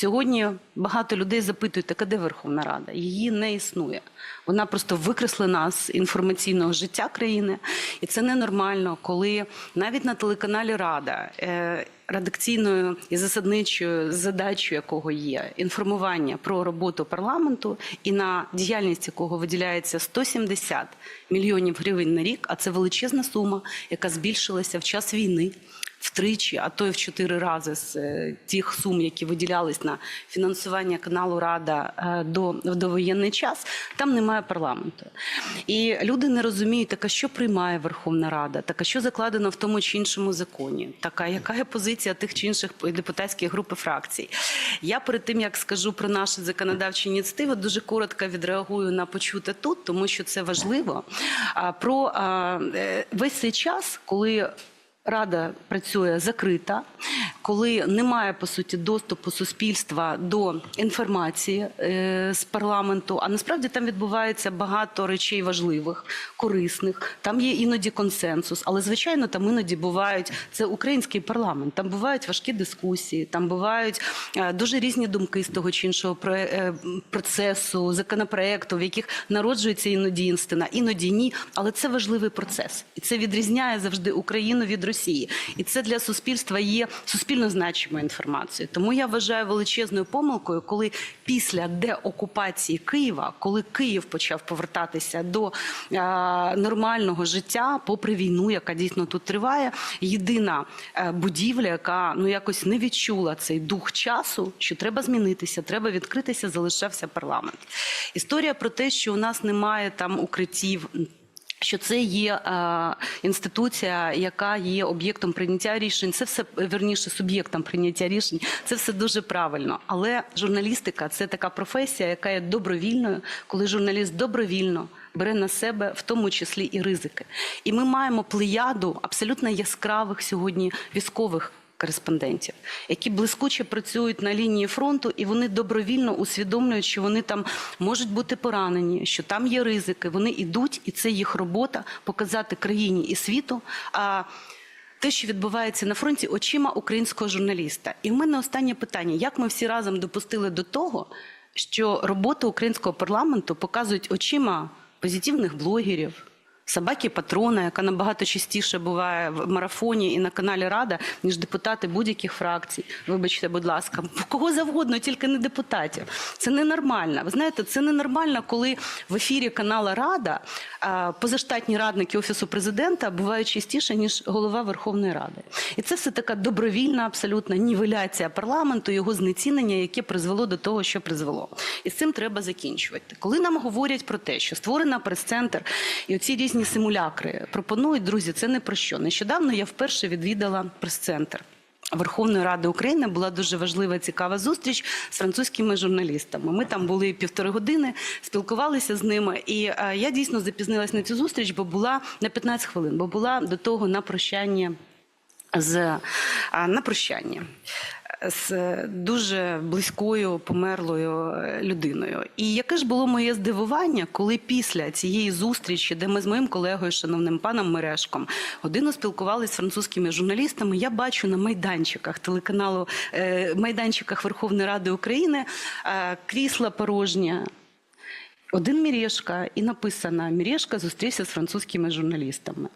Сьогодні багато людей запитують, так а де Верховна Рада? Її не існує. Вона просто викреслена з інформаційного життя країни, і це ненормально, коли навіть на телеканалі Рада. Е, Редакційною і засадничою задачею якого є інформування про роботу парламенту, і на діяльність якого виділяється 170 мільйонів гривень на рік, а це величезна сума, яка збільшилася в час війни втричі, а то й в чотири рази з е, тих сум, які виділялись на фінансування каналу Рада е, до довоєнний час, там немає парламенту. І люди не розуміють, так а що приймає Верховна Рада, так а що закладено в тому чи іншому законі, така яка є позиція тих чи інших депутатських груп і фракцій. Я перед тим як скажу про наші законодавчі ініціативи, дуже коротко відреагую на почуте тут, тому що це важливо. Про е, весь цей час, коли Рада працює закрита, коли немає по суті доступу суспільства до інформації е, з парламенту. А насправді там відбувається багато речей важливих, корисних. Там є іноді консенсус, але звичайно там іноді бувають це український парламент. Там бувають важкі дискусії, там бувають е, дуже різні думки з того чи іншого е, процесу, законопроекту, в яких народжується іноді інстина, іноді ні. Але це важливий процес, і це відрізняє завжди Україну від Росії. І це для суспільства є суспільно значимою інформацією. Тому я вважаю величезною помилкою, коли після деокупації Києва, коли Київ почав повертатися до е, нормального життя, попри війну, яка дійсно тут триває, єдина е, будівля, яка ну якось не відчула цей дух часу, що треба змінитися, треба відкритися, залишався парламент. Історія про те, що у нас немає там укриттів. Що це є е, інституція, яка є об'єктом прийняття рішень, це все верніше суб'єктом прийняття рішень. Це все дуже правильно. Але журналістика це така професія, яка є добровільною, коли журналіст добровільно бере на себе в тому числі і ризики. І ми маємо плеяду абсолютно яскравих сьогодні військових кореспондентів, які блискуче працюють на лінії фронту, і вони добровільно усвідомлюють, що вони там можуть бути поранені, що там є ризики. Вони йдуть, і це їх робота показати країні і світу. А те, що відбувається на фронті, очима українського журналіста. І в мене останнє питання: як ми всі разом допустили до того, що роботу українського парламенту показують очима позитивних блогерів? Собаки патрона, яка набагато частіше буває в марафоні і на каналі Рада, ніж депутати будь-яких фракцій. Вибачте, будь ласка, кого завгодно, тільки не депутатів. Це ненормально. Ви знаєте, це ненормально, коли в ефірі канала Рада позаштатні радники офісу президента бувають частіше ніж голова Верховної Ради. І це все така добровільна, абсолютна нівеляція парламенту, його знецінення, яке призвело до того, що призвело. І з цим треба закінчувати. Коли нам говорять про те, що створена прес-центр і оці різні симулякри пропонують, друзі, це не про що. Нещодавно я вперше відвідала прес-центр. Верховної Ради України була дуже важлива цікава зустріч з французькими журналістами. Ми там були півтори години, спілкувалися з ними. І е, я дійсно запізнилась на цю зустріч, бо була на 15 хвилин, бо була до того на прощання з на прощання з дуже близькою померлою е, людиною. І яке ж було моє здивування, коли після цієї зустрічі, де ми з моїм колегою, шановним паном Мерешком, годину спілкувалися з французькими журналістами, я бачу на майданчиках телеканалу е, майданчиках Верховної Ради України е, крісла порожня. Один Мірешка, і написано Мірешка зустрівся з французькими журналістами.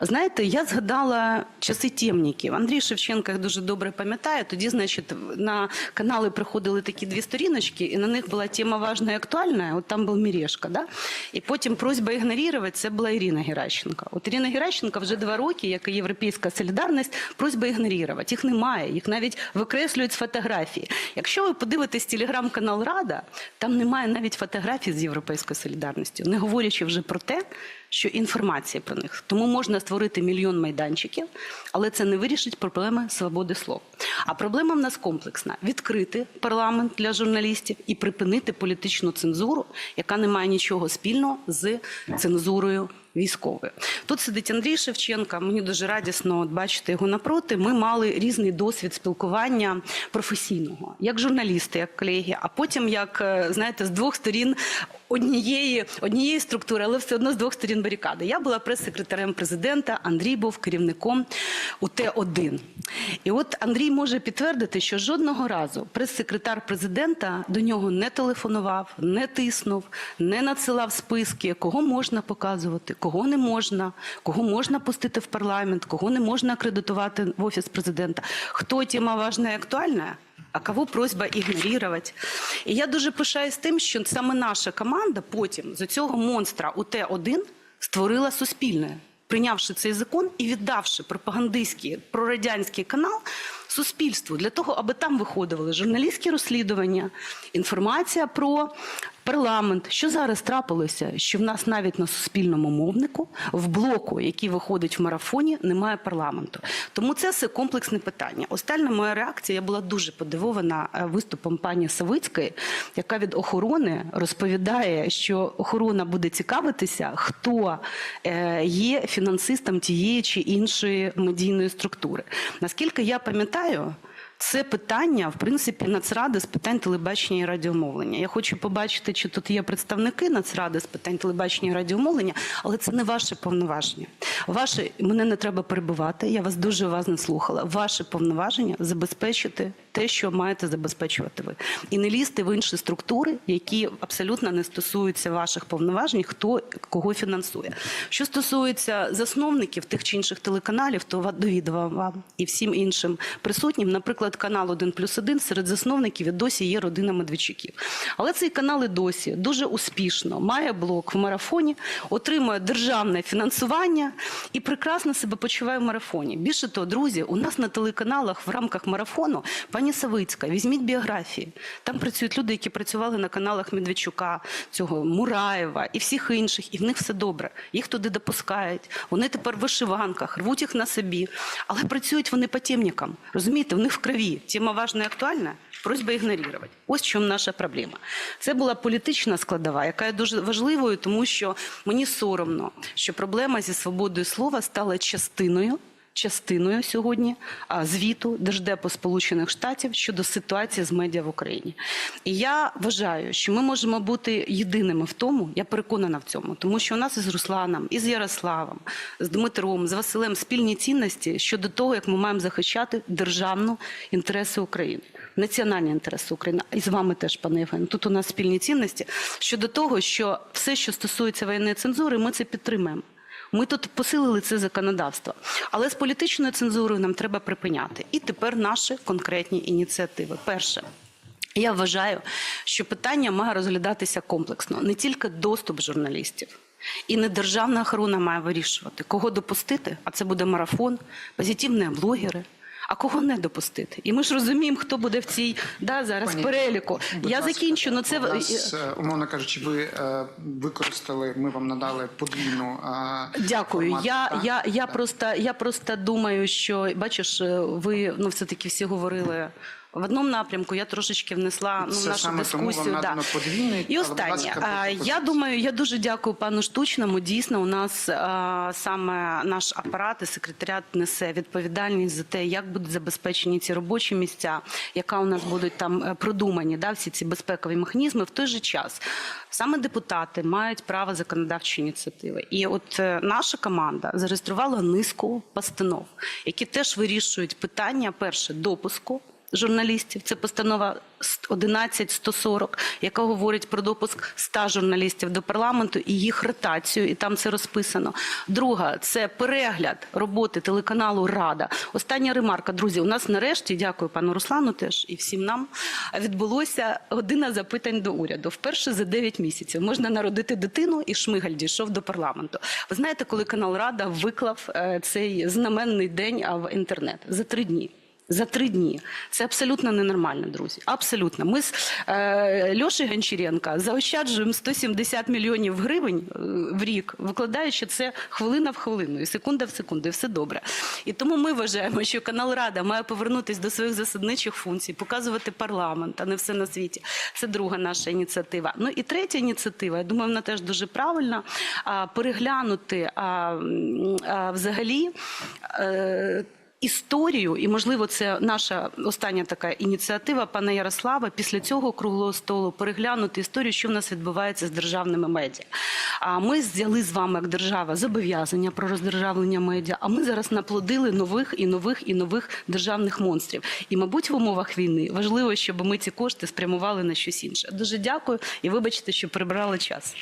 Знаєте, я згадала часи темників. Андрій Шевченко їх дуже добре пам'ятає. Тоді, значить, на канали приходили такі дві сторіночки, і на них була тема важна і актуальна. От там був Мірешка. Да? І потім просьба ігнорувати, це була Ірина Геращенко. От Ірина Геращенко вже два роки, як і Європейська солідарність, просьба ігнорувати. Їх немає, їх навіть викреслюють з фотографії. Якщо ви подивитесь телеграм-канал Рада, там немає навіть фотографій з Європейською солідарністю, не говорячи вже про те, що інформація про них. Тому можна створити мільйон майданчиків, але це не вирішить проблеми свободи слова. А проблема в нас комплексна: відкрити парламент для журналістів і припинити політичну цензуру, яка не має нічого спільного з цензурою військової. Тут сидить Андрій Шевченка. Мені дуже радісно бачити його напроти. Ми мали різний досвід спілкування професійного, як журналісти, як колеги, а потім як е, знаєте, з двох сторін однієї однієї структури, але все одно з двох сторін барикади. Я була прес-секретарем президента. Андрій був керівником УТ-1. І от Андрій може підтвердити, що жодного разу прес-секретар президента до нього не телефонував, не тиснув, не надсилав списки, кого можна показувати, кого не можна, кого можна пустити в парламент, кого не можна акредитувати в офіс президента. Хто тема важна і актуальна? а кого просьба ігнорувати. І я дуже пишаюсь тим, що саме наша команда потім з цього монстра УТ-1 створила суспільне, прийнявши цей закон і віддавши пропагандистський прорадянський канал суспільству для того, аби там виходили журналістські розслідування, інформація про парламент. Що зараз трапилося? Що в нас навіть на суспільному мовнику в блоку, який виходить в марафоні, немає парламенту. Тому це все комплексне питання. Остальна моя реакція я була дуже подивована е, виступом пані Савицької, яка від охорони розповідає, що охорона буде цікавитися, хто е, є фінансистом тієї чи іншої медійної структури. Наскільки я пам'ятаю. Це питання, в принципі, Нацради з питань телебачення і радіомовлення. Я хочу побачити, чи тут є представники Нацради з питань телебачення і радіомовлення, але це не ваше повноваження. Ваше мене не треба перебувати. Я вас дуже уважно слухала. Ваше повноваження забезпечити те, що маєте забезпечувати ви, і не лізти в інші структури, які абсолютно не стосуються ваших повноважень, хто кого фінансує. Що стосується засновників тих чи інших телеканалів, то довідував вам і всім іншим присутнім, наприклад, канал 1 плюс 1 серед засновників і досі є родина Медведчуків. Але цей канал і досі дуже успішно має блок в марафоні, отримує державне фінансування і прекрасно себе почуває в марафоні. Більше того, друзі, у нас на телеканалах в рамках марафону пані Савицька, візьміть біографії. Там працюють люди, які працювали на каналах Медведчука, цього Мураєва і всіх інших, і в них все добре. Їх туди допускають. Вони тепер в вишиванках, рвуть їх на собі, але працюють вони по темникам. Розумієте, в них в крові. Тема важна і актуальна. Просьба ігнорувати. Ось в чому наша проблема. Це була політична складова, яка є дуже важливою, тому що мені соромно, що проблема зі свободою слова стала частиною. Частиною сьогодні звіту Держдепу Сполучених Штатів щодо ситуації з медіа в Україні, і я вважаю, що ми можемо бути єдиними в тому. Я переконана в цьому, тому що у нас із Русланом, із Ярославом, з Дмитром, з Василем спільні цінності щодо того, як ми маємо захищати державну інтереси України національні інтереси України, і з вами теж, пане Євгене. Тут у нас спільні цінності щодо того, що все, що стосується воєнної цензури, ми це підтримаємо. Ми тут посилили це законодавство, але з політичною цензурою нам треба припиняти. І тепер наші конкретні ініціативи. Перше. Я вважаю, що питання має розглядатися комплексно, не тільки доступ журналістів. І не державна охорона має вирішувати, кого допустити, а це буде марафон, позитивні блогери, а кого не допустити. І ми ж розуміємо, хто буде в цій да, зараз Пані, переліку. Я ласка, закінчу, але це у нас, е, умовно кажучи, ви е, використали. Ми вам надали подвійну е, Дякую. формат, Я, так? я, я, Так. просто, я просто думаю, що бачиш, е, ви ну все-таки всі говорили. В одному напрямку я трошечки внесла ну, Це нашу саме тому дискусію. вам надано подвійний, І останнє. Я думаю, я дуже дякую пану Штучному. Дійсно, у нас а, саме наш апарат і секретаріат несе відповідальність за те, як будуть забезпечені ці робочі місця, яка у нас будуть там е, продумані, да, всі ці безпекові механізми. В той же час саме депутати мають право законодавчої ініціативи. І от е, наша команда зареєструвала низку постанов, які теж вирішують питання перше допуску журналістів. Це постанова 11140, яка говорить про допуск 100 журналістів до парламенту і їх ротацію, і там це розписано. Друга це перегляд роботи телеканалу Рада. Остання ремарка, друзі. У нас нарешті, дякую пану Руслану, теж і всім нам відбулося година запитань до уряду. Вперше за 9 місяців можна народити дитину, і Шмигаль дійшов до парламенту. Ви знаєте, коли канал Рада виклав е, цей знаменний день в інтернет за три дні. За три дні це абсолютно ненормально, друзі. Абсолютно. Ми з е, Льошею Гончаренка заощаджуємо 170 мільйонів гривень е, в рік, викладаючи це хвилина в хвилину і секунда в секунду, і все добре. І тому ми вважаємо, що канал Рада має повернутися до своїх засадничих функцій, показувати парламент, а не все на світі. Це друга наша ініціатива. Ну і третя ініціатива, я думаю, вона теж дуже правильна. Переглянути а, а, взагалі. е, історію, і можливо, це наша остання така ініціатива пана Ярослава. Після цього круглого столу переглянути історію, що в нас відбувається з державними медіа. А ми взяли з вами як держава зобов'язання про роздержавлення медіа. А ми зараз наплодили нових і нових і нових державних монстрів. І, мабуть, в умовах війни важливо, щоб ми ці кошти спрямували на щось інше. Дуже дякую і вибачте, що прибрали час.